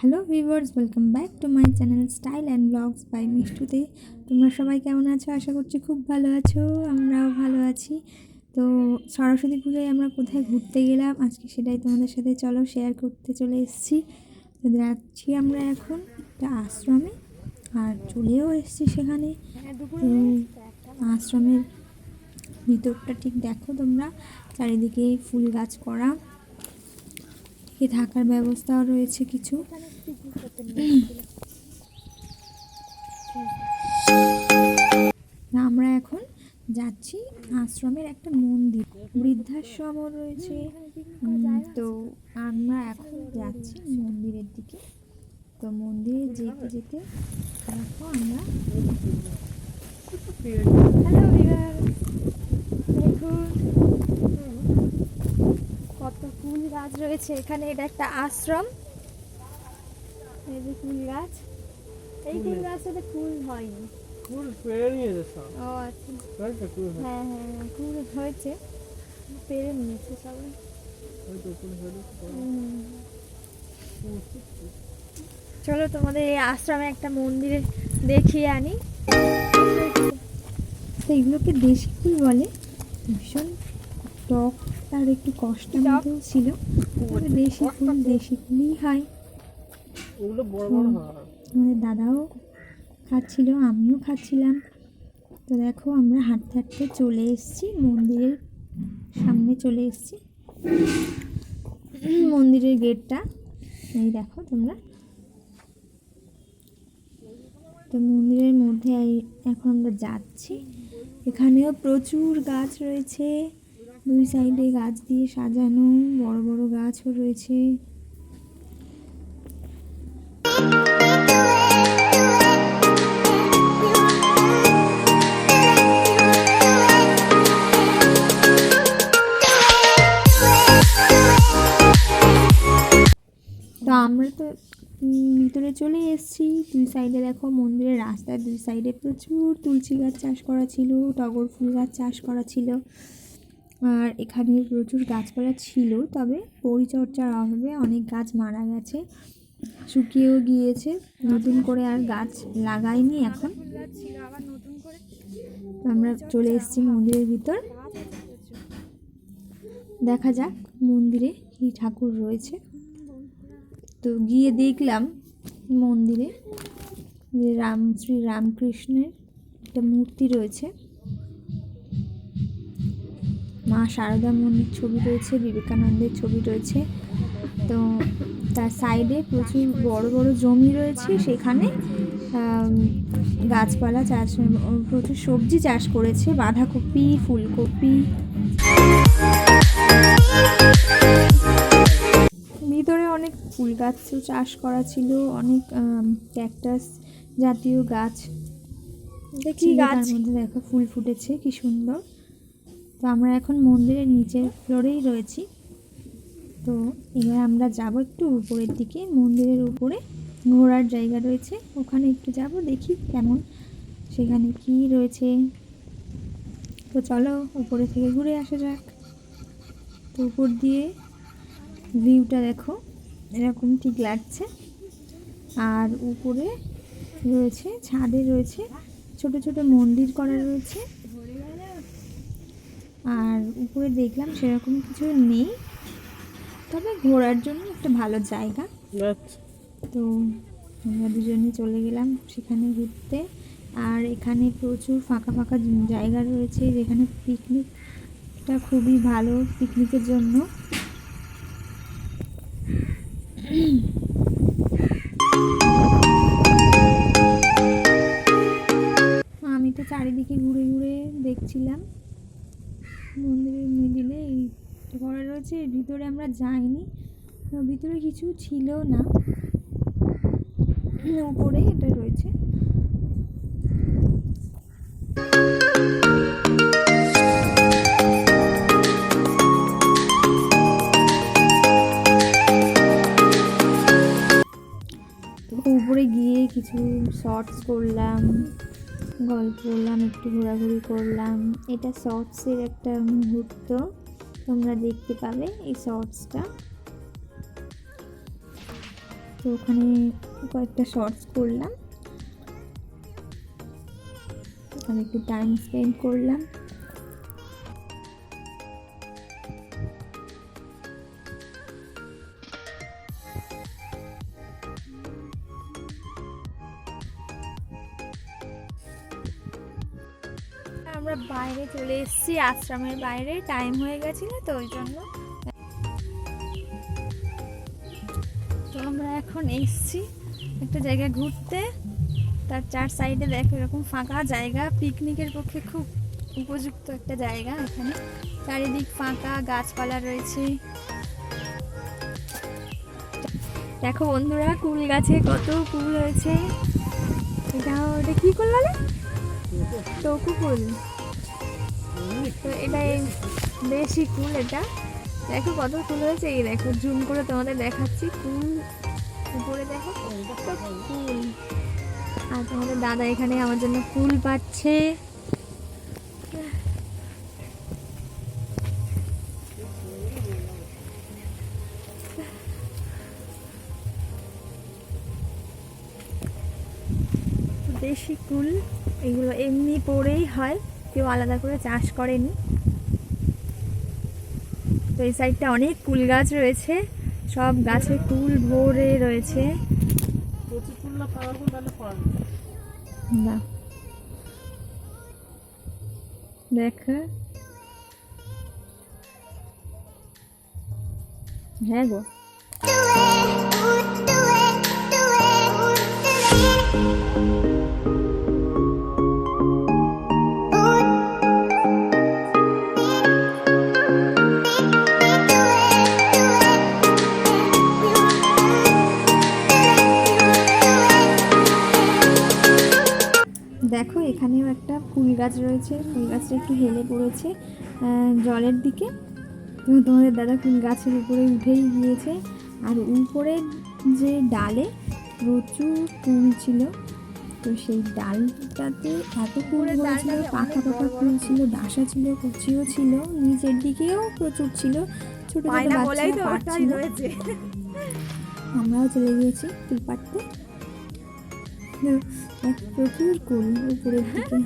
Hello viewers, welcome back to my channel style and blogs by মিষ্টুতে। তোমরা সবাই কেমন আছো? আশা করছি খুব ভালো আছো, আমরাও ভালো আছি। তো সরস্বতী পুজোয় আমরা কোথায় ঘুরতে গেলাম? আজকে সেটাই তোমাদের সাথে চলো শেয়ার করতে চলে এসেছি। তো যাচ্ছি আমরা এখন একটা আশ্রমে, আর চলেও এসেছি সেখানে। আশ্রমের ভিতরটা ঠিক দেখো তোমরা, চারিদিকে ফুল গাছ করা। এ থাকার ব্যবস্থাও রয়েছে কিছু। আমরা এখন যাচ্ছি আশ্রমের একটা মন্দির। বৃদ্ধাশ্রমও রয়েছে। তো আমরা এখন যাচ্ছি মন্দিরের দিকে। তো মন্দিরে যেতে যেতে আমরা হ্যালো দেখুন কত ফুল গাছ রয়েছে। এখানে এটা একটা আশ্রম। এই যে ফুল গাছ। এই ফুল গাছটাতে ফুল হয়নি। ফুল পেরে নিয়েছে সব। ও আচ্ছা। হ্যাঁ হ্যাঁ হ্যাঁ, ফুল হয়েছে। পেরে নিয়েছে সবাই। চলো তোমাদের এই আশ্রমে একটা মন্দিরে দেখিয়ে আনি। তো এগুলোকে দেশি ফুল বলে। ভীষণ টক। তার একটু কষ্টের? মধ্যেও ছিল। তবে দেশি ফুল দেশি ফুলই হয় ওগুলো বড় বড় আমাদের দাদাও খাচ্ছিল আমিও খাচ্ছিলাম। তো দেখো আমরা হাঁটতে হাঁটতে চলে এসেছি মন্দিরের সামনে চলে এসেছি। মন্দিরের গেটটা। এই দেখো তোমরা। তো মন্দিরের মধ্যে এখন আমরা যাচ্ছি। এখানেও প্রচুর গাছ রয়েছে। দুই সাইডে গাছ দিয়ে সাজানো, বড় বড় গাছও রয়েছে। তো আমরা তো ভিতরে চলে এসেছি। দুই সাইডে দেখো মন্দিরের রাস্তার দুই সাইডে প্রচুর তুলসী গাছ চাষ করা ছিল, টগর ফুল গাছ চাষ করা ছিল। আর এখানে প্রচুর গাছপালা ছিল, তবে পরিচর্যার অভাবে অনেক গাছ মারা গেছে, শুকিয়েও গিয়েছে। নতুন করে আর গাছ লাগাইনি এখন। আমরা চলে এসেছি মন্দিরের ভিতর। দেখা যাক মন্দিরে কী ঠাকুর রয়েছে। তো গিয়ে দেখলাম মন্দিরে যে রাম, শ্রী রামকৃষ্ণের একটা মূর্তি রয়েছে। মা সারদা মনির ছবি রয়েছে বিবেকানন্দের ছবি রয়েছে। তো তার সাইডে প্রচুর বড় বড় জমি রয়েছে সেখানে। গাছপালা চাষ প্রচুর সবজি চাষ করেছে বাঁধাকপি ফুলকপি। ভিতরে অনেক ফুল গাছও চাষ করা ছিল অনেক ক্যাকটাস জাতীয় গাছ। দেখি গাছ। মধ্যে দেখো ফুল ফুটেছে কি সুন্দর। তো আমরা এখন মন্দিরের নিচের ফ্লোরেই রয়েছি। তো এবার আমরা যাব একটু উপরের দিকে, মন্দিরের উপরে ঘোরার জায়গা রয়েছে। ওখানে একটু যাব, দেখি কেমন সেখানে কি রয়েছে। তো চলো, উপরে থেকে ঘুরে আসা যাক। তো উপর দিয়ে ভিউটা দেখো, এরকম ঠিক লাগছে। আর উপরে রয়েছে, ছাদে রয়েছে, ছোট ছোট মন্দির করা রয়েছে। উপরে দেখলাম সেরকম কিছু নেই। তবে ঘোরার জন্য একটা ভালো জায়গা। আচ্ছা। তো আমরা দুজনে চলে গেলাম সেখানে ঘুরতে। আর এখানে প্রচুর ফাঁকা ফাঁকা জায়গা রয়েছে। যেখানে পিকনিকটা খুবই ভালো পিকনিকের জন্য। আমি তো চারিদিকে ঘুরে ঘুরে দেখছিলাম। মন্দিরের মিডিলে এই করা রয়েছে, এর ভিতরে আমরা যাইনি। ভিতরে কিছু ছিল না। উপরে এটা রয়েছে। উপরে গিয়ে কিছু শর্টস করলাম। গল্প করলাম একটু ঘোরাঘুরি করলাম। এটা শর্টসের একটা মুহূর্ত, তোমরা দেখতে পাবে এই শর্টসটা। তো ওখানে কয়েকটা শর্টস করলাম। আর একটু টাইম স্পেন্ড করলাম। আমরা বাইরে চলে এসেছি আশ্রমের বাইরে। টাইম হয়ে গেছিল তো ওই জন্য। তো আমরা এখন এসেছি একটা জায়গায় ঘুরতে। তার চার সাইডে দেখো এরকম ফাঁকা জায়গা। পিকনিকের পক্ষে খুব উপযুক্ত একটা জায়গা এখানে। চারিদিক ফাঁকা গাছপালা রয়েছে। দেখো বন্ধুরা কুল গাছে কত কুল হয়েছে। এটা ওটা কি কুল বলে? টকু কুল তো এটা এই বেশি কুল এটা। দেখো কত ফুল হয়েছে, এই দেখো, জুম করে তোমাদের দেখাচ্ছি, কুল উপরে দেখো কুল আর তোমাদের দাদা এখানে আমার জন্য ফুল পাচ্ছে। দেশি কুল, এগুলো এমনি পড়েই হয়। কেউ আলাদা করে চাষ করেনি। তো এই সাইডটা অনেক কুল গাছ রয়েছে। সব গাছে কুল ভরে রয়েছে। দেখ। হ্যাঁ গো। গাছ রয়েছে ফুল গাছটা একটু হেলে পড়েছে। জলের দিকে। তো তোমাদের দাদা ফুল গাছের উপরে উঠেই গিয়েছে। আর উপরে যে ডালে প্রচুর ফুল ছিল তো সেই ডালটাতে এত ফুল হয়েছিল পাকা পাকা ফুল ছিল ডাসা ছিল কচিও ছিল নিচের দিকেও প্রচুর ছিল ছোট ছোট বাচ্চারা পাচ্ছিল আমরাও চলে গিয়েছি ফুল পাড়তে। প্রচুর কুল উপরের দিকে।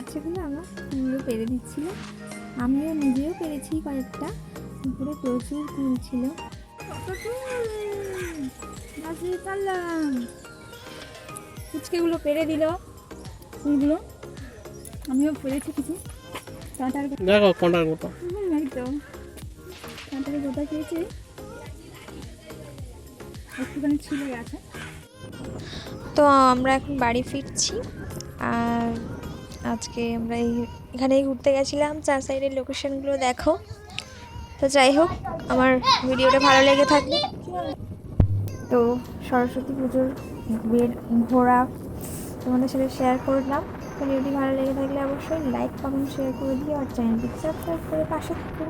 বাচ্চাগুলো আমার ফুলগুলো পেরে দিচ্ছিল আমিও নিজেও পেরেছি কয়েকটা। উপরে প্রচুর ফুল ছিল। ফুচকেগুলো পেরে দিল। ফুলগুলো। আমিও পেরেছি কিছু। কাঁটার দেখো মতো এই তো কাঁটার গোটা খেয়েছে একটুখানি ছিলে গেছে। তো আমরা এখন বাড়ি ফিরছি। আর আজকে আমরা এখানেই ঘুরতে গেছিলাম। চার সাইডের লোকেশনগুলো দেখো। তো যাই হোক, আমার ভিডিওটা ভালো লেগে থাকলে তো সরস্বতী পুজোর বের ঘোরা তোমাদের সাথে শেয়ার করলাম। ভিডিওটি ভালো লেগে থাকলে অবশ্যই লাইক কমেন্ট শেয়ার করে দিও আর চ্যানেলটি সাবস্ক্রাইব করে পাশে থাকো।